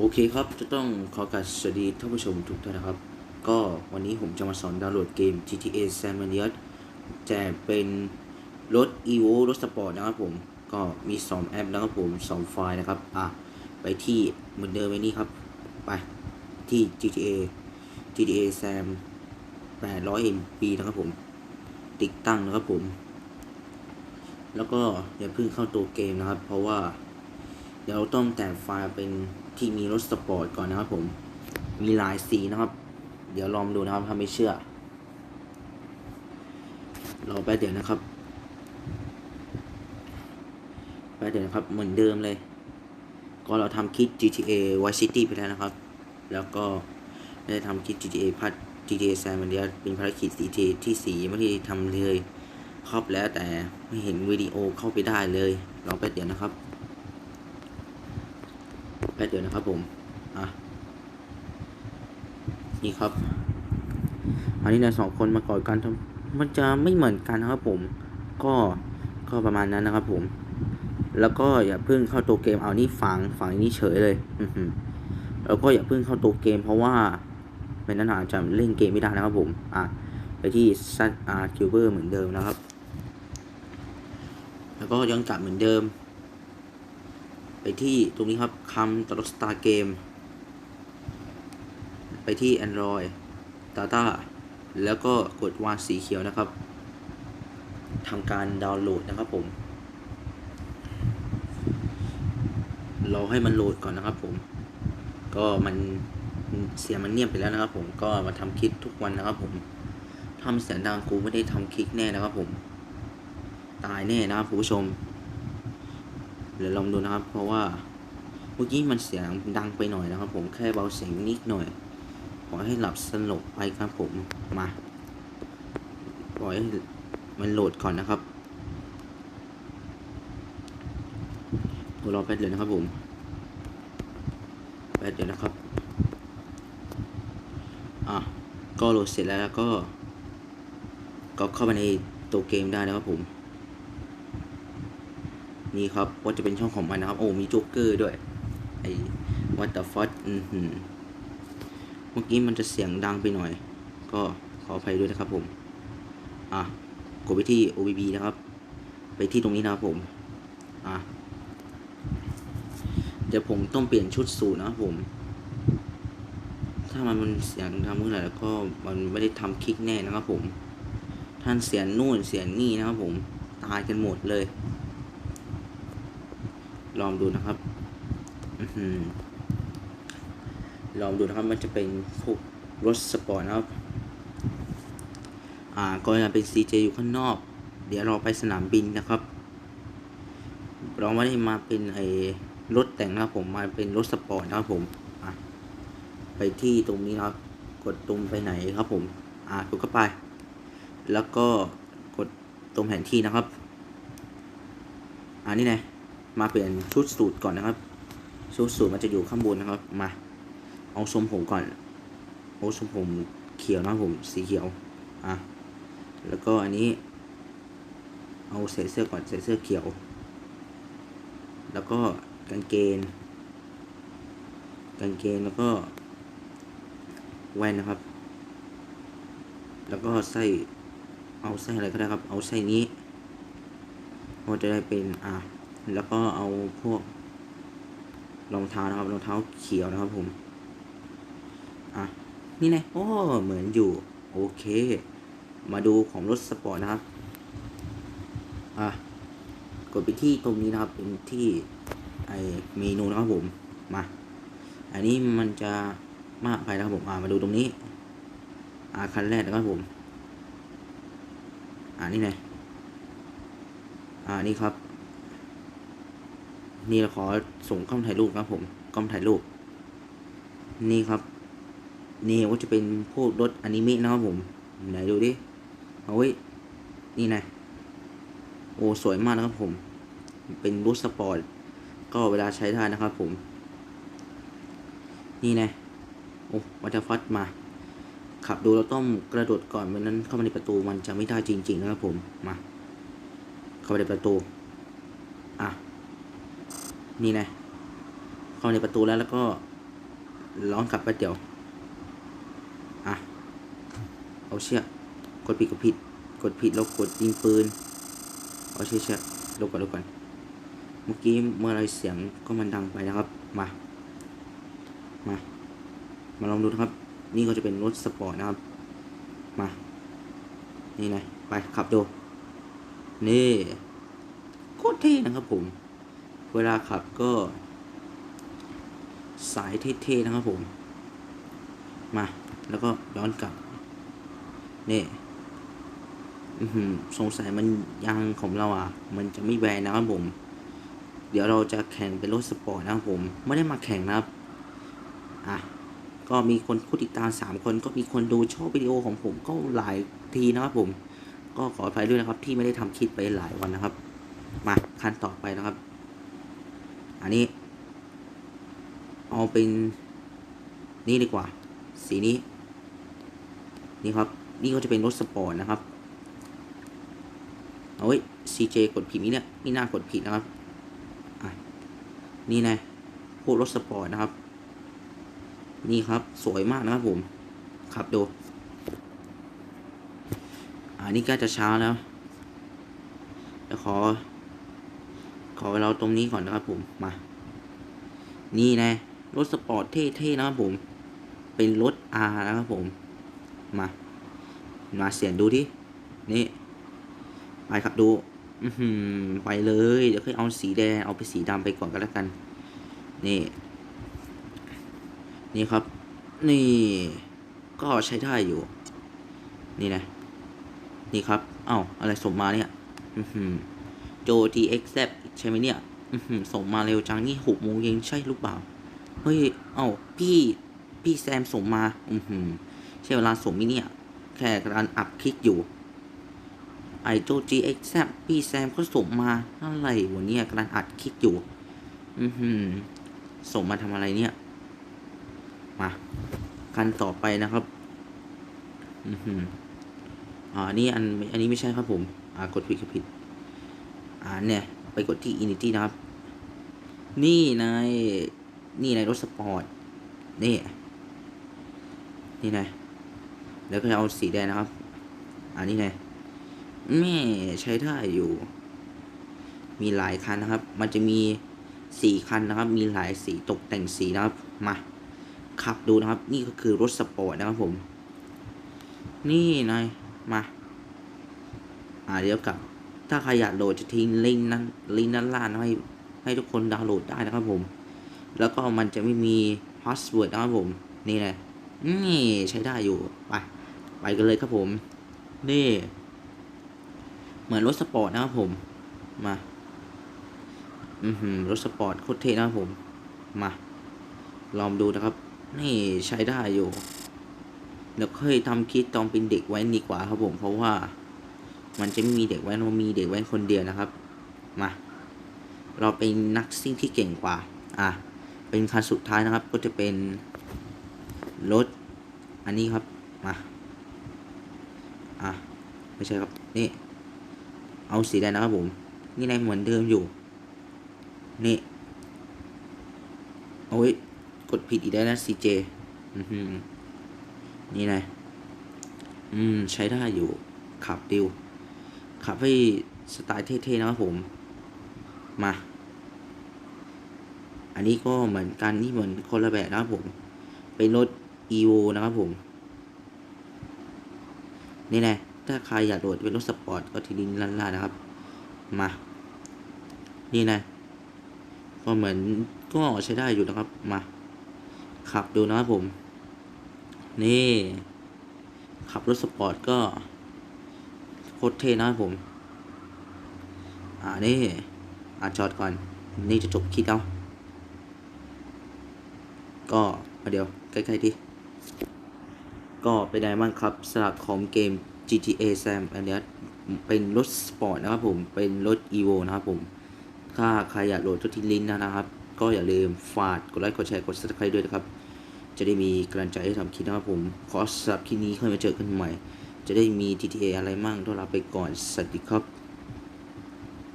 โอเคครับ จะต้องขอกราบสวัสดีท่านผู้ชมทุกท่านนะครับ ก็วันนี้ผมจะมาสอนดาวน์โหลดเกม GTA San Andreas จะเป็นรถ Evo รถสปอร์ตนะครับผม ก็มี 2 แอปนะครับผม 2 ไฟล์นะครับ อะ ไปที่เหมือนเดิมไว้นี่ครับ ไปที่ GTA GTA Sam 800 MB นะครับผม ติดตั้งนะครับผม แล้วก็อย่าเพิ่งเข้าตัวเกมนะครับ เพราะว่าเดี๋ยวเราต้องแต่งไฟล์เป็น ที่มีรถสปอร์ตก่อนนะครับผมมีหลายสีนะครับ เดี๋ยวลองดูนะครับถ้าไม่เชื่อรอแป๊บเดี๋ยวนะครับแป๊บเดี๋ยวนะครับเหมือนเดิมเลย ก็เราทำคลิป GTA Vice City ไปแล้วนะครับ แล้วก็ได้ทำคลิป GTA พัด GTA San Andreas เป็นภารกิจ GTA ที่สี่ไม่ได้ทำเลยครอบแล้วแต่ไม่เห็นวิดีโอเข้าไปได้เลยรอแป๊บเดี๋ยวนะครับ แป๊บเดี๋ยวนะครับผมอะนี่ครับ อันนี้เราสองคนมากอนกันทำมันจะไม่เหมือนกันนะครับผม ก็ก็ประมาณนั้นนะครับผม แล้วก็อย่าเพิ่งเข้าตัวเกมเอานี่ฝังฝังนี่เฉยเลยอือหือแล้วก็อย่าเพิ่งเข้าตัวเกม เพราะว่าไม่นั้นอาจจะเล่นเกมไม่ได้นะครับผม อะไปที่ซัดอาร์คิวเบอร์เหมือนเดิมนะครับ แล้วก็ย้อนกลับเหมือนเดิม ไปที่ตรงนี้ครับคำตลกสตาร์เกม ไปที่ Android Data แล้วก็กดวางสีเขียวนะครับทำการดาวน์โหลดนะครับผมรอให้มันโหลดก่อนนะครับผม ก็มันเสียงมันเงียบไปแล้วนะครับผมก็มาทำคลิปทุกวันนะครับผมทำเสียงดังกูไม่ได้ทำคลิปแน่นะครับผม ตายแน่นะครับผู้ชม เดี๋ยวลองดูนะครับ เพราะว่าเมื่อกี้มันเสียงดังไปหน่อยนะครับ ผมแค่เบาเสียงนิดหน่อยขอให้หลับสลบไปครับผมมาปล่อยมันโหลดก่อนนะครับรอแป๊บเดียวนะครับผมแป๊บเดียวนะครับอะก็โหลดเสร็จแล้วแล้วก็ก็เข้าไปในตัวเกมได้นะครับผม นี่ครับว่าจะเป็นช่องของมันนะครับ โอ้มีโจ๊กเกอร์ด้วย ไอ้วัต t ต e f ฟอือหือเมื่อกี้มันจะเสียงดังไปหน่อย ก็ขออภัยด้วยนะครับผม อะกดไปที่ OBB นะครับ ไปที่ตรงนี้นะครับผม อะ เดี๋ยวผมต้องเปลี่ยนชุดสูตรนะครับผม ถ้ามันมันเสียงดังเมื่อไหร่แล้วก็มันไม่ได้ทำคลิกแน่นะครับผม ท่านเสียงนู่นเสียงนี่นะครับผม ตายกันหมดเลย ลองดูนะครับลองดูนะครับมันจะเป็นพวกรถสปอร์ตนะครับ อ่าก็จะเป็น CJ อยู่ข้างนอก เดี๋ยวเราไปสนามบินนะครับ เราไม่ได้มาเป็นไอ้รถแต่งนะครับผมมาเป็นรถสปอร์ตนะครับผมอะไปที่ตรงนี้นะครับ กดตรงไปไหนครับผม อ่ากดเข้าไป แล้วก็กดตรงแผนที่นะครับ อ่านี่ไง มาเปลี่ยนชุดสูตรก่อนนะครับ ชุดสูตรมันจะอยู่ข้างบนนะครับ มา เอาทรงผมก่อนเอาทรงผมเขียวนะผมสีเขียว อะ แล้วก็อันนี้ เอาใส่เสื้อก่อนใส่เสื้อเขียว แล้วก็กางเกง กางเกงแล้วก็แว่นนะครับ แล้วก็ใส่เอาไส้อะไรก็ได้ครับ เอาไส้นี้ ก็จะได้เป็น อะ แล้วก็เอาพวกรองเท้านะครับรองเท้าเขียวนะครับผม อะ นี่ไงโอ้เหมือนอยู่ โอเค มาดูของรถสปอร์ตนะครับ อะ กดไปที่ตรงนี้นะครับ เป็นที่ไอเมนูนะครับผม มา อันนี้มันจะมากไปนะครับผม อ่ามาดูตรงนี้ อ่าคันแรกนะครับผม อ่านี่ไงอ่านี่ครับ นี่เราขอส่งกล้องถ่ายรูปครับผมกล้องถ่ายรูป นี่ครับ นี่ก็จะเป็นพวกรถอนิเมะนะครับผมไหนดูดิเอาไว้ยนี่ไงโอ้สวยมากนะครับผม เป็นรถสปอร์ตก็เวลาใช้ได้นะครับผม นี่ไงโอ้วัตฟัดมา ขับดูเราต้องกระโดดก่อนไม่นั้นเข้ามาในประตูมันจะไม่ได้จริง ๆ นะครับผมมาเข้าไปในประตูอะ นี่นะ เข้าในประตูแล้วแล้วก็ร้อนกลับแป๊บเดี๋ยว อะ เอาเชือกกดผิดกดผิด กดผิดแล้วกดยิงปืน เอาเชือกเชือกลบก่อนลบก่อน เมื่อกี้เมื่อไรเสียงก็มันดังไปนะครับ มา มา มาลองดูนะครับ นี่ก็จะเป็นรถสปอร์ตนะครับ มา นี่ไงไปขับดู นี่ โคตรเท่นะครับผม เวลาขับก็ สายเท่ๆนะครับผม มา แล้วก็ย้อนกลับ นี่สงสัยมันยางของเราอะ มันจะไม่แบนนะครับผม เดี๋ยวเราจะแข่งเป็นรถสปอร์ตนะครับผม ไม่ได้มาแข่งนะครับ อะ ก็มีคนผู้ติดตามสามคน ก็มีคนดูชอบวิดีโอของผมก็หลายทีนะครับผม ก็ขออภัยด้วยนะครับที่ไม่ได้ทำคลิปไปหลายวันนะครับ มาขั้นต่อไปนะครับ อันนี้ เอาเป็นนี่ดีกว่า สีนี้ นี่ครับ นี่ก็จะเป็นรถสปอร์ตนะครับเอาไว้ CJ กดผิดนี่เนี่ยนี่น่ากดผิดนะครับ นี่นะพวกรถสปอร์ตนะครับ นี่ครับ สวยมากนะครับผม ขับดูอ่านี่ใกล้จะเช้าแล้วเดี๋ยว ขอขอเราตรงนี้ก่อนนะครับผม มา นี่นะ รถสปอร์ตเท่ๆนะครับผม เป็นรถ R นะครับผม มา มาเสียงดูที่นี่ ไปครับดู อือหือไปเลย เดี๋ยวค่อยเอาสีแดง เอาไปสีดำไปก่อนก็แล้วกัน นี่ นี่ครับ นี่ ก็ใช้ได้อยู่ นี่นะ นี่ครับ เอ้า อะไรส่มาเนี่ย อือหือ โจ TX Z ใช่ไหมเนี่ยส่งมาเร็วจังนี่หกโมงเย็นใช่หรือเปล่า เฮ้ย เอ้า พี่ พี่แซมส่งมา อือหือใช่เวลาส่งมิเนี่ย แค่กำลังอัพคลิกอยู่ ไอโจ GX Z พี่แซมก็ส่งมาอะไรวะเนี่ยกำลังอัดคลิกอยู่ อือหือส่งมาทำอะไรเนี่ย มาคันต่อไปนะครับ อือหืออ่านี่อัน อันนี้ไม่ใช่ครับผม อ่ากดผิดกดผิด อ่าเนี่ย ไปกดที่ Inity นะครับ นี่ในนี่ในรถสปอร์ต นี่ นี่นายแล้วก็เอาสีแดงนะครับอ่านี่นายแม่ใช้ได้อยู่ มีหลายคันนะครับ มันจะมีสี่คันนะครับ มีหลายสีตกแต่งสีนะครับ มา ขับดูนะครับ นี่ก็คือรถสปอร์ตนะครับผม นี่นายมา อ่าเดี๋ยวกลับ ถ้าใครอยากโหลดจะทิ้งลิงก์นั้นลิงก์นั้นล่างให้ให้ทุกคนดาวน์โหลดได้นะครับผม แล้วก็มันจะไม่มีพาสเวิร์ดนะครับผม นี่แหละนี่ใช้ได้อยู่ ไป ไปกันเลยครับผม นี่ เหมือนรถสปอร์ตนะครับผม มา อือหือรถสปอร์ตโคตรเท่นะครับผม มา ลองดูนะครับ นี่ใช้ได้อยู่ เดี๋ยวเคยทำคลิปตอนเป็นเด็กแว้นดีกว่าครับผม เพราะว่า มันจะไม่มีเด็กแว้นมีเด็กแว้นคนเดียวนะครับ มา เราเป็นนักซิ่งที่เก่งกว่า อะ เป็นคันสุดท้ายนะครับ ก็จะเป็นรถ อันนี้ครับ มา อะ ไม่ใช่ครับ นี่ เอาสีแดงนะครับผม นี่ในเหมือนเดิมอยู่ นี่ โอ้ย กดผิดอีกแล้วนะ CJ อือหือนี่ไงอืม ใช้ได้อยู่ ขับดิว ขับให้สไตล์เท่ๆนะครับผม มา อันนี้ก็เหมือนกันนี่เหมือนคนละแบบนะครับผม เป็นรถ EVO นะครับผม นี่ไงถ้าใครอยากโหลดเป็นรถสปอร์ตก็ทีลิงก์ล่าๆนะครับ มา นี่นะ ก็เหมือนก็ใช้ได้อยู่นะครับ มา ขับดูนะครับผม นี่ ขับรถสปอร์ตก็ โคตรเท่นะครับผม อ่านี่อ่าจอดก่อน นี่จะจบคลิปแล้ว ก็มาเดี๋ยวใกล้ๆดิก็เป็นไงบ้างครับสำหรับของเกม GTA Sam อันเนี้ยเป็นรถสปอร์ตนะครับผม เป็นรถ EVO นะครับผม ถ้าใครอยากโหลดก็ที่ลิงก์นะครับ ก็อย่าลืมฝากกดไลค์ กดแชร์ กด subscribe ด้วยนะครับ จะได้มีกำลังใจให้ทำคลิปนะครับผม ขอสำหรับคลิปนี้ค่อยมาเจอกันใหม่ จะได้มี GTA อะไรมั่งต้องลาไปก่อน สวัสดีครับ